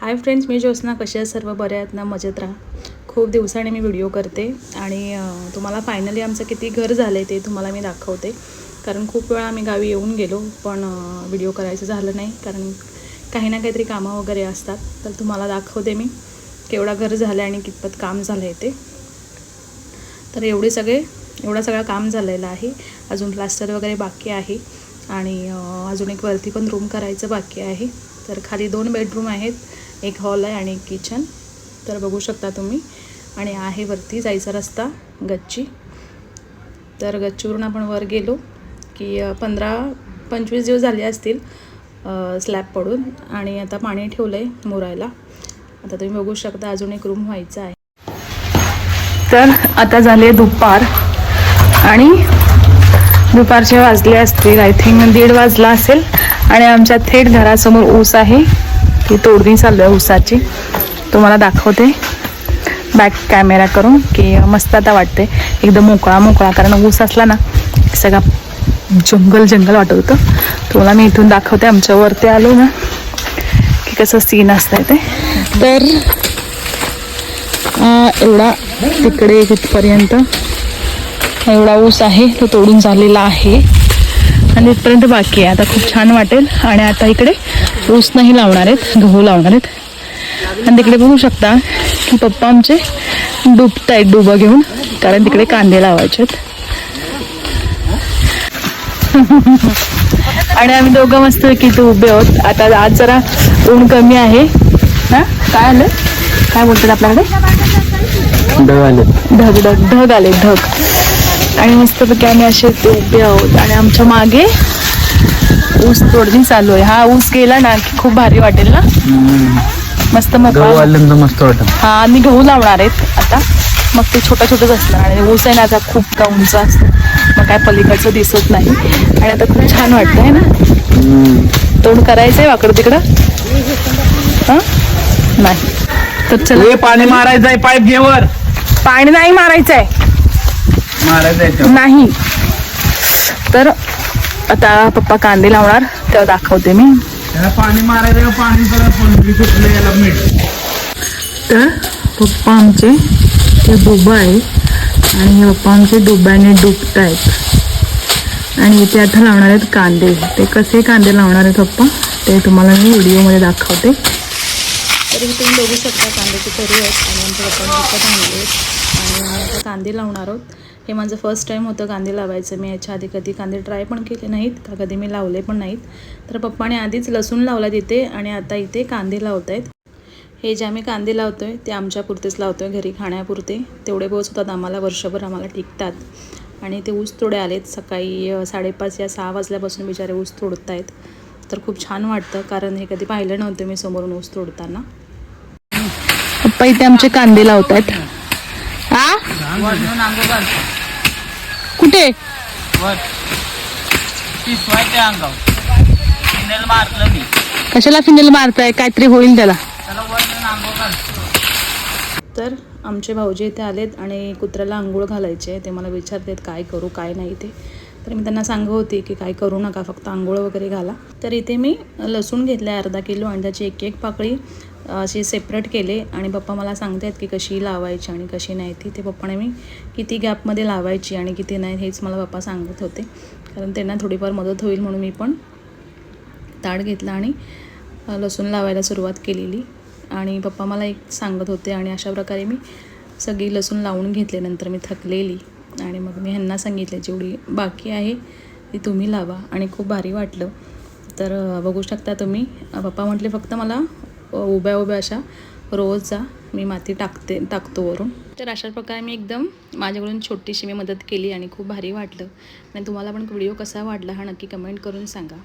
Hi friends मी ज्योत्स्ना. कशा आहे सर्व बऱ्या आहेत ना? मजेत राहा. खूप दिवसाने मी व्हिडिओ करते आणि तुम्हाला फायनली आमचं किती घर झालं आहे ते तुम्हाला मी दाखवते. कारण खूप वेळा आम्ही गावी येऊन गेलो पण व्हिडिओ करायचं झालं नाही. कारण काही ना काहीतरी कामं वगैरे असतात. तर तुम्हाला दाखवते मी केवढा घर झालं आहे आणि कितपत काम झालं आहे ते. तर एवढे सगळे एवढा सगळं काम झालेलं आहे. अजून प्लास्टर वगैरे बाकी आहे. आणि अजून एक वरती पण रूम करायचं बाकी आहे. तर खाली दोन बेडरूम आहेत. एक हॉल आहे आणि एक किचन. तर बघू शकता तुम्ही. आणि आहे वरती जायचा रस्ता गच्ची. तर गच्चीवरून आपण वर गेलो की पंधरा पंचवीस दिवस झाले असतील स्लॅब पडून. आणि आता पाणी ठेवलं आहे मुरायला. आता तुम्ही बघू शकता अजून एक रूम व्हायचा आहे. तर आता झाले दुपार. आणि दुपारचे वाजले असतील. आय थिंक दीड वाजला असेल. आणि आमच्या थेट घरासमोर ऊस आहे. की तोडणी चालू आहे ऊसाची. तुम्हाला दाखवते. बॅक कॅमेरा करून की मस्त आता वाटते एकदम मोकळा मोकळा. कारण ऊस असला ना सगळा जंगल जंगल वाटत होतं. तुम्हाला मी इथून दाखवते. आमच्या वरती आलो ना की कसं सीन असतंय ते. तर एवढा तिकडे तिथपर्यंत एवढा ऊस आहे. तो तोडून झालेला आहे. आणि इथपर्यंत बाकी आहे. आता खूप छान वाटेल आणि आता इकडे ऊस नाही लावणार आहेत गहू लावणार आहेत. आणि तिकडे बघू शकता की पप्पा आमचे डुबत आहेत डुबं घेऊन कारण तिकडे कांदे लावायचे आणि आम्ही दोघं मस्त की तू उभे आहोत. आता आज जरा ऊन कमी आहे. हा? काय आलं? काय बोलतात आपल्याकडे? ढग ढग ढग आले ढग. आणि मस्तपैकी आम्ही असे ते उभे आहोत. आणि आमच्या मागे ऊस तोडणी चालू आहे. हा ऊस गेला ना की खूप भारी वाटेल ना? मस्त आल्यानंतर मस्त वाटत हा आणि गहू लावणार आहेत आता. मग ते छोटं छोटंच असणार. आणि ऊस आहे ना आता खूप का उंच असतं. मग काय पलीकडचं दिसत नाही. आणि आता खूप छान वाटतं आहे ना? तोंड करायचंय वाकडं तिकडं? नाही. तर चला. पाणी मारायचं आहे पाईप घेवर. पाणी नाही मारायचंय. मारायचं आहे त्यावर. नाही. तर आता पप्पा कांदे लावणार तेव्हा दाखवते मी. पाणी मारायचं आहे, पाणी तर पप्पा आमचे ते डुबं आहे आणि हे पप्पा आमचे डुब्याने डुबत आहेत. आणि इथे आता लावणार आहेत कांदे. ते कसे कांदे लावणार आहेत पप्पा? ते तुम्हाला मी व्हिडिओमध्ये दाखवते. तर तुम्ही बघू शकता कांद्याचे तरी आहेत आणि आमच्या विकत आणले आहेत आणि आता कांदे लावणार आहोत. हे माझं फर्स्ट टाईम होतं कांदे लावायचं. मी याच्या आधी कधी कांदे ट्राय पण केले नाहीत का कधी मी लावले पण नाहीत. तर पप्पाने आधीच लसूण लावला तिथे आणि आता इथे कांदे लावत आहेत हे जे आम्ही कांदे लावतो आहे ते आमच्या लावतो आहे घरी खाण्यापुरते. तेवढे पोच होतात आम्हाला वर्षभर आम्हाला टिकतात. आणि ते ऊस तोडे आलेत. सकाळी साडेपाच या सहा वाजल्यापासून बिचारे ऊस तोडत आहेत तर खूप छान वाटतं कारण हे कधी पाहिलं नव्हतं मी समोरून ऊस तोडताना. पप्पा इथे आमचे कांदे लावत आहेत कुठे? कशाला फिनेल मारताय? काहीतरी होईल त्याला. तर आमचे भाऊजी इथे आलेत आणि कुत्र्याला आंघोळ घालायचे आहे. ते मला विचारतात काय करू काय नाही ते तर मी त्यांना सांगत होती की काय करू नका फक्त आंघोळ वगैरे घाला. तर इथे मी लसूण घेतले आहे अर्धा किलो आणि त्याची एक एक पाकळी अशी सेपरेट केले आणि पप्पा मला सांगतायत की कशी लावायची आणि कशी नाही ती. ते पप्पाने मी किती गॅपमध्ये लावायची आणि किती नाही हेच मला पप्पा सांगत होते. कारण त्यांना थोडीफार मदत होईल म्हणून मी पण ताट घेतला आणि लसूण लावायला सुरुवात केलेली. आणि पप्पा मला एक सांगत होते आणि अशा प्रकारे मी सगळी लसूण लावून घेतले. नंतर मी थकलेली आणि मग मी ह्यांना सांगितले जेवढी बाकी आहे ती तुम्ही लावा. आणि खूप भारी वाटलं. तर बघू शकता तुम्ही. पप्पा म्हटले फक्त मला उभ्या उभ्या अशा रोज जा मी माती टाकते टाकतो वरून. तर अशा प्रकारे मी एकदम माझ्याकडून छोटीशी मी मदत केली आणि खूप भारी वाटलं. आणि तुम्हाला पण व्हिडिओ कसा वाटला हा नक्की कमेंट करून सांगा.